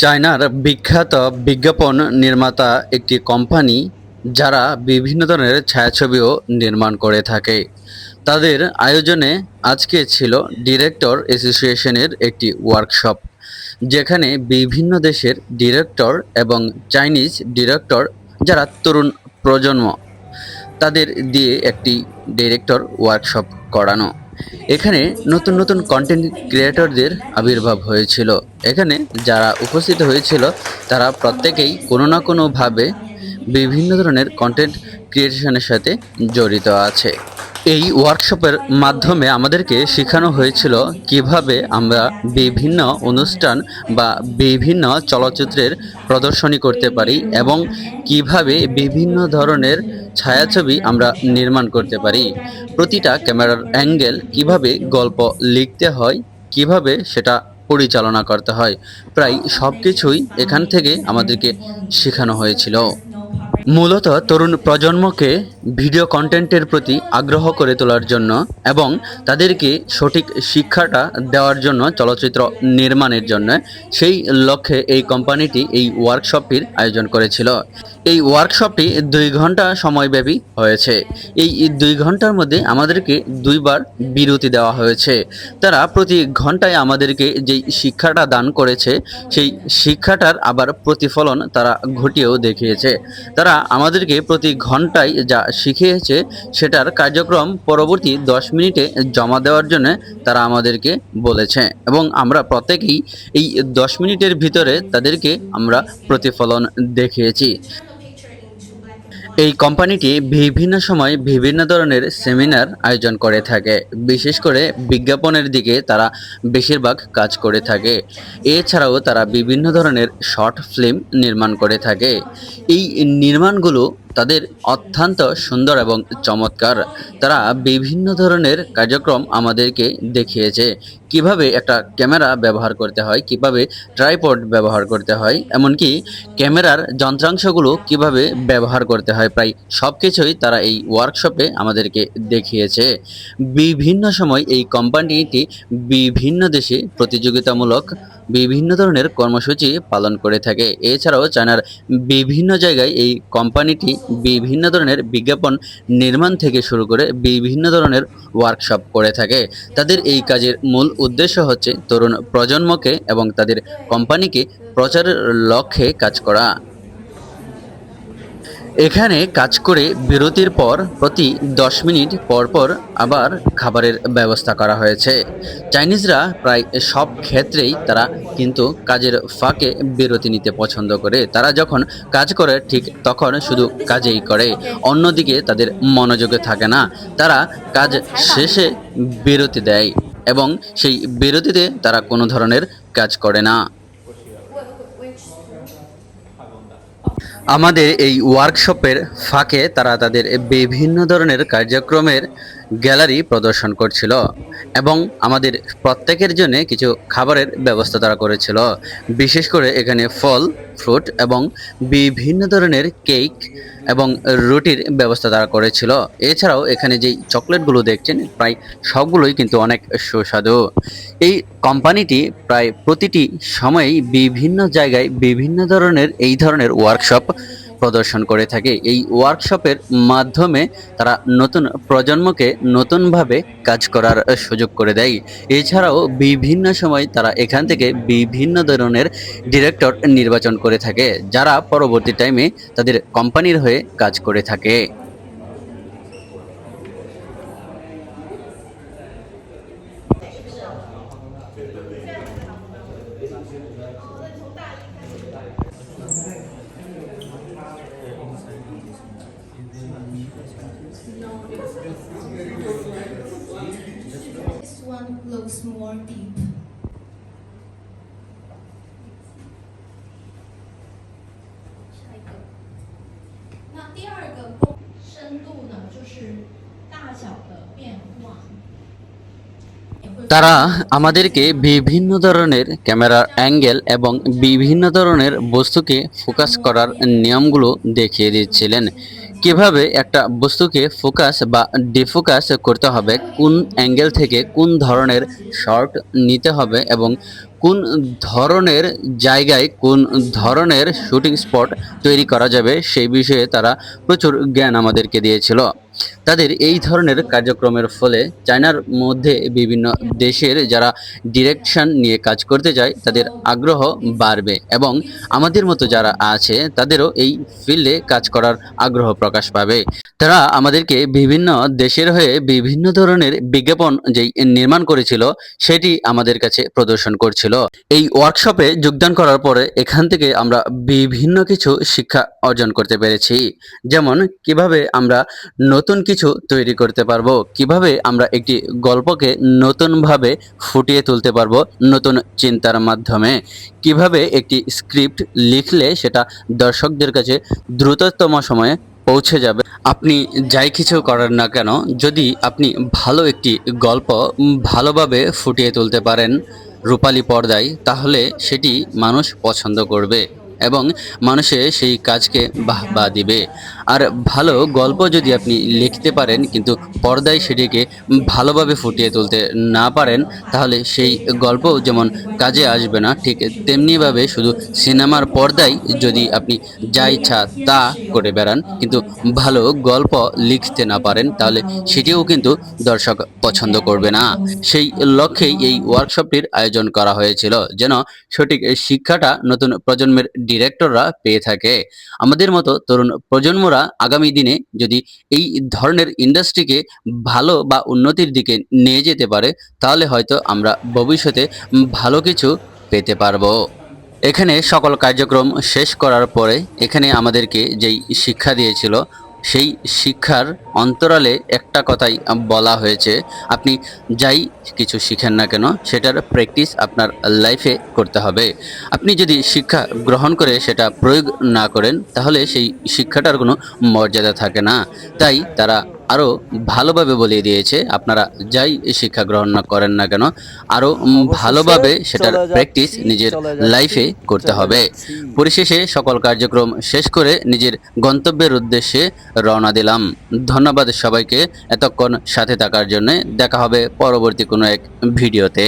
চায়নার বিখ্যাত বিজ্ঞাপন নির্মাতা একটি কোম্পানি যারা বিভিন্ন ধরনের ছায়াছবিও নির্মাণ করে থাকে। তাদের আয়োজনে আজকে ছিল ডিরেক্টর অ্যাসোসিয়েশনের একটি ওয়ার্কশপ, যেখানে বিভিন্ন দেশের ডিরেক্টর এবং চাইনিজ ডিরেক্টর যারা তরুণ প্রজন্ম, তাদের দিয়ে একটি ডিরেক্টর ওয়ার্কশপ করানো। এখানে নতুন নতুন কন্টেন্ট ক্রিয়েটরদের আবির্ভাব হয়েছিল। এখানে যারা উপস্থিত হয়েছিল, তারা প্রত্যেকেই কোনো না কোনোভাবে বিভিন্ন ধরনের কন্টেন্ট ক্রিয়েশনের সাথে জড়িত আছে। এই ওয়ার্কশপের মাধ্যমে আমাদেরকে শেখানো হয়েছিল কীভাবে আমরা বিভিন্ন অনুষ্ঠান বা বিভিন্ন চলচ্চিত্রের প্রদর্শনী করতে পারি এবং কীভাবে বিভিন্ন ধরনের ছায়াছবি আমরা নির্মাণ করতে পারি। প্রতিটা ক্যামেরার অ্যাঙ্গেল, কীভাবে গল্প লিখতে হয়, কীভাবে সেটা পরিচালনা করতে হয়, প্রায় সব কিছুই এখান থেকে আমাদেরকে শেখানো হয়েছিল। মূলত তরুণ প্রজন্মকে ভিডিও কন্টেন্টের প্রতি আগ্রহ করে তোলার জন্য এবং তাদেরকে সঠিক শিক্ষাটা দেওয়ার জন্য, চলচ্চিত্র নির্মাণের জন্য সেই লক্ষ্যে এই কোম্পানিটি এই ওয়ার্কশপটির আয়োজন করেছিল। এই ওয়ার্কশপটি দুই ঘণ্টা সময়ব্যাপী হয়েছে। এই দুই ঘণ্টার মধ্যে আমাদেরকে দুইবার বিরতি দেওয়া হয়েছে। তারা প্রতি ঘন্টায় আমাদেরকে যেই শিক্ষাটা দান করেছে, সেই শিক্ষাটার আবার প্রতিফলন তারা ঘটিয়েও দেখিয়েছে। তারা আমাদেরকে প্রতি ঘন্টায় যা শিখিয়েছে, সেটার কার্যক্রম পরবর্তী দশ মিনিটে জমা দেওয়ার জন্য তারা আমাদেরকে বলেছে এবং আমরা প্রত্যেকেই এই দশ মিনিটের ভিতরে তাদেরকে আমরা প্রতিফলন দেখিয়েছি। এই কোম্পানিটি বিভিন্ন সময় বিভিন্ন ধরনের সেমিনার আয়োজন করে থাকে। বিশেষ করে বিজ্ঞাপনের দিকে তারা বেশিরভাগ কাজ করে থাকে। এছাড়াও তারা বিভিন্ন ধরনের শর্ট ফিল্ম নির্মাণ করে থাকে। এই নির্মাণগুলো তাদের অত্যন্ত সুন্দর এবং চমৎকার। তারা বিভিন্ন ধরনের কার্যক্রম আমাদেরকে দেখিয়েছে। কীভাবে একটা ক্যামেরা ব্যবহার করতে হয়, কীভাবে ট্রাইপড ব্যবহার করতে হয়, এমনকি ক্যামেরার যন্ত্রাংশগুলো কীভাবে ব্যবহার করতে হয়, প্রায় সব কিছুই তারা এই ওয়ার্কশপে আমাদেরকে দেখিয়েছে। বিভিন্ন সময় এই কোম্পানিটি বিভিন্ন দেশে প্রতিযোগিতামূলক বিভিন্ন ধরনের কর্মসূচি পালন করে থাকে। এছাড়াও চায়নার বিভিন্ন জায়গায় এই কোম্পানিটি বিভিন্ন ধরনের বিজ্ঞাপন নির্মাণ থেকে শুরু করে বিভিন্ন ধরনের ওয়ার্কশপ করে থাকে। তাদের এই কাজের মূল উদ্দেশ্য হচ্ছে তরুণ প্রজন্মকে এবং তাদের কোম্পানিকে প্রচারের লক্ষ্যে কাজ করা। এখানে কাজ করে বিরতির পর প্রতি দশ মিনিট পর পর আবার খাবারের ব্যবস্থা করা হয়েছে। চাইনিজরা প্রায় সব ক্ষেত্রেই তারা কিন্তু কাজের ফাঁকে বিরতি নিতে পছন্দ করে। তারা যখন কাজ করে ঠিক তখন শুধু কাজেই করে, অন্যদিকে তাদের মনোযোগে থাকে না। তারা কাজ শেষে বিরতি দেয় এবং সেই বিরতিতে তারা কোনো ধরনের কাজ করে না। আমাদের এই ওয়ার্কশপের ফাঁকে তারা তাদের বিভিন্ন ধরনের কার্যক্রমের গ্যালারি প্রদর্শন করছিল এবং আমাদের প্রত্যেকের জন্য কিছু খাবারের ব্যবস্থা তারা করেছিল। বিশেষ করে এখানে ফল, ফ্রুট এবং বিভিন্ন ধরনের কেক এবং রুটির ব্যবস্থা তারা করেছিল। এছাড়াও এখানে যেই চকলেটগুলো দেখছেন, প্রায় সবগুলোই কিন্তু অনেক সুস্বাদু। এই কোম্পানিটি প্রায় প্রতিটি সময়েই বিভিন্ন জায়গায় বিভিন্ন ধরনের, এই ধরনের ওয়ার্কশপ প্রদর্শন করে থাকে। এই ওয়ার্কশপের মাধ্যমে তারা নতুন প্রজন্মকে নতুনভাবে কাজ করার সুযোগ করে দেয়। এছাড়াও বিভিন্ন সময় তারা এখান থেকে বিভিন্ন ধরনের ডিরেক্টর নির্বাচন করে থাকে, যারা পরবর্তী টাইমে তাদের কোম্পানির হয়ে কাজ করে থাকে। No, This one looks more deep. তারা আমাদেরকে বিভিন্ন ধরনের ক্যামেরার অ্যাঙ্গেল এবং বিভিন্ন ধরনের বস্তুকে ফোকাস করার নিয়মগুলো দেখিয়ে দিচ্ছিলেন। কীভাবে একটা বস্তুকে ফোকাস বা ডিফোকাস করতে হবে, কোন অ্যাঙ্গেল থেকে কোন ধরনের শর্ট নিতে হবে এবং কোন ধরনের জায়গায় কোন ধরনের শুটিং স্পট তৈরি করা যাবে, সেই বিষয়ে তারা প্রচুর জ্ঞান আমাদেরকে দিয়েছিল। তাদের এই ধরনের কার্যক্রমের ফলে চায়নার মধ্যে বিভিন্ন দেশের যারা ডিরেকশন নিয়ে কাজ করতে যায় তাদের আগ্রহ বাড়বে এবং আমাদের মতো যারা আছে, তাদেরও এই ফিল্ডে কাজ করার আগ্রহ প্রকাশ পাবে। তারা আমাদেরকে বিভিন্ন দেশের হয়ে বিভিন্ন ধরনের বিজ্ঞাপন যেই নির্মাণ করেছিল, সেটি আমাদের কাছে প্রদর্শন করছিল। এই ওয়ার্কশপে যোগদান করার পরে এখান থেকে আমরা বিভিন্ন কিছু শিক্ষা অর্জন করতে পেরেছি। যেমন, কীভাবে আমরা নতুন কিছু তৈরি করতে পারব, কীভাবে আমরা একটি গল্পকে নতুনভাবে ফুটিয়ে তুলতে পারব নতুন চিন্তার মাধ্যমে? কীভাবে একটি স্ক্রিপ্ট লিখলে সেটা দর্শকদের কাছে দ্রুততম সময়ে পৌঁছে যাবে? আপনি যাই কিছু করেন না কেন, যদি আপনি ভালো একটি গল্প ভালোভাবে ফুটিয়ে তুলতে পারেন রূপালী পর্দায়, তাহলে সেটি মানুষ পছন্দ করবে। এবং মানুষে সেই কাজকে বাহবা দিবে। আর ভালো গল্প যদি আপনি লিখতে পারেন, কিন্তু পর্দায় সেটিকে ভালোভাবে ফুটিয়ে তুলতে না পারেন, তাহলে সেই গল্প যেমন কাজে আসবে না, ঠিক তেমনিভাবে শুধু সিনেমার পর্দায় যদি আপনি যা ইচ্ছা তা করে বেড়ান, কিন্তু ভালো গল্প লিখতে না পারেন, তাহলে সেটিও কিন্তু দর্শক পছন্দ করবে না। সেই লক্ষ্যেই এই ওয়ার্কশপটির আয়োজন করা হয়েছিল, যেন সঠিক শিক্ষাটা নতুন প্রজন্মের ডিরেক্টররা পেয়ে থাকে। আমাদের মতো তরুণ প্রজন্মরা আগামী দিনে যদি এই ধরনের ইন্ডাস্ট্রিকে ভালো বা উন্নতির দিকে নিয়ে যেতে পারে, তাহলে হয়তো আমরা ভবিষ্যতে ভালো কিছু পেতে পারব। এখানে সকল কার্যক্রম শেষ করার পরে এখানে আমাদেরকে যেই শিক্ষা দিয়েছিল সেই শিক্ষার অন্তরালে একটা কথাই বলা হয়েছে, আপনি যাই কিছু শিখেন না কেন, সেটার প্র্যাকটিস আপনার লাইফে করতে হবে। আপনি যদি শিক্ষা গ্রহণ করে সেটা প্রয়োগ না করেন, তাহলে সেই শিক্ষাটার কোনো মর্যাদা থাকে না। তাই তারা আরও ভালোভাবে বলিয়ে দিয়েছে আপনারা যাই শিক্ষা গ্রহণ না করেন না কেন আরও ভালোভাবে সেটার প্র্যাকটিস নিজের লাইফে করতে হবে। পরিশেষে সকল কার্যক্রম শেষ করে নিজের গন্তব্যের উদ্দেশ্যে রওনা দিলাম। ধন্যবাদ সবাইকে এতক্ষণ সাথে থাকার জন্যে। দেখা হবে পরবর্তী কোনো এক ভিডিওতে।